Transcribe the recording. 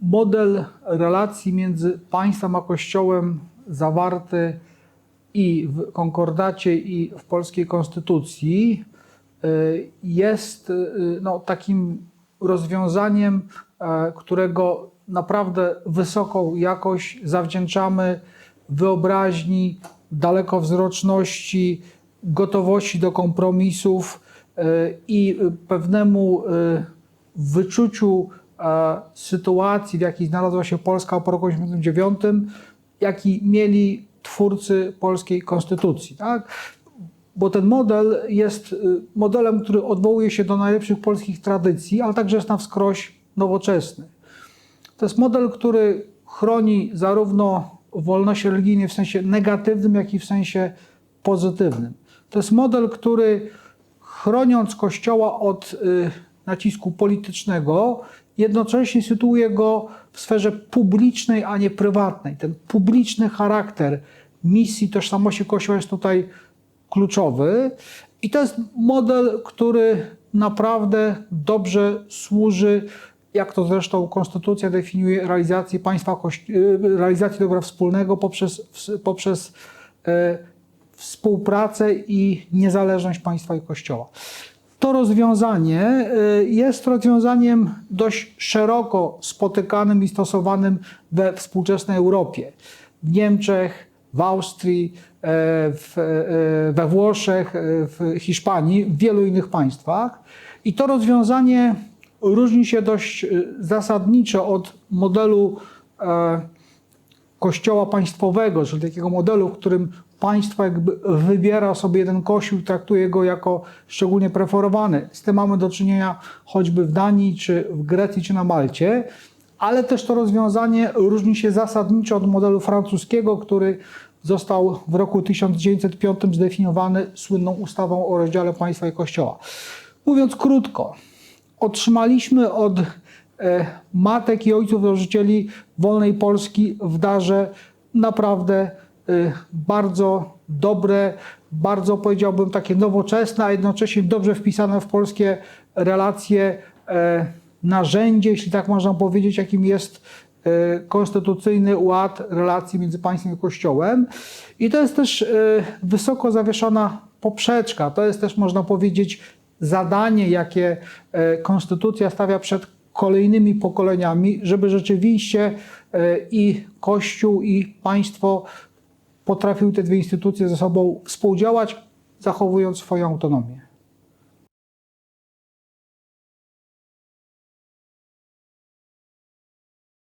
model relacji między państwem a Kościołem zawarty i w konkordacie, i w polskiej konstytucji y, jest y, no, takim rozwiązaniem, e, którego naprawdę wysoką jakość zawdzięczamy wyobraźni, dalekowzroczności, gotowości do kompromisów y, i pewnemu wyczuciu sytuacji, w jakiej znalazła się Polska po roku 1989, jaki mieli twórcy polskiej konstytucji. Tak? Bo ten model jest y, modelem, który odwołuje się do najlepszych polskich tradycji, ale także jest na wskroś nowoczesny. To jest model, który chroni zarówno wolności religijnej w sensie negatywnym, jak i w sensie pozytywnym. To jest model, który chroniąc Kościoła od y, nacisku politycznego, jednocześnie sytuuje go w sferze publicznej, a nie prywatnej. Ten publiczny charakter misji tożsamości Kościoła jest tutaj kluczowy. I to jest model, który naprawdę dobrze służy, jak to zresztą Konstytucja definiuje, realizacji państwa, y, realizacji dobra wspólnego poprzez, poprzez e, współpracę i niezależność państwa i Kościoła. To rozwiązanie y, jest rozwiązaniem dość szeroko spotykanym i stosowanym we współczesnej Europie. W Niemczech, w Austrii, e, w, e, we Włoszech, e, w Hiszpanii, w wielu innych państwach. I to rozwiązanie różni się dość zasadniczo od modelu kościoła państwowego, czyli takiego modelu, w którym państwo jakby wybiera sobie jeden kościół traktuje go jako szczególnie preferowany. Z tym mamy do czynienia choćby w Danii, czy w Grecji, czy na Malcie, ale też to rozwiązanie różni się zasadniczo od modelu francuskiego, który został w roku 1905 zdefiniowany słynną ustawą o rozdziale państwa i kościoła. Mówiąc krótko, otrzymaliśmy od e, matek i ojców założycieli wolnej Polski w darze naprawdę bardzo dobre, bardzo powiedziałbym takie nowoczesne, a jednocześnie dobrze wpisane w polskie relacje e, narzędzie, jeśli tak można powiedzieć, jakim jest e, konstytucyjny ład relacji między państwem i Kościołem. I to jest też e, wysoko zawieszona poprzeczka. To jest też, można powiedzieć, zadanie, jakie Konstytucja stawia przed kolejnymi pokoleniami, żeby rzeczywiście i Kościół, i państwo potrafiły te dwie instytucje ze sobą współdziałać, zachowując swoją autonomię.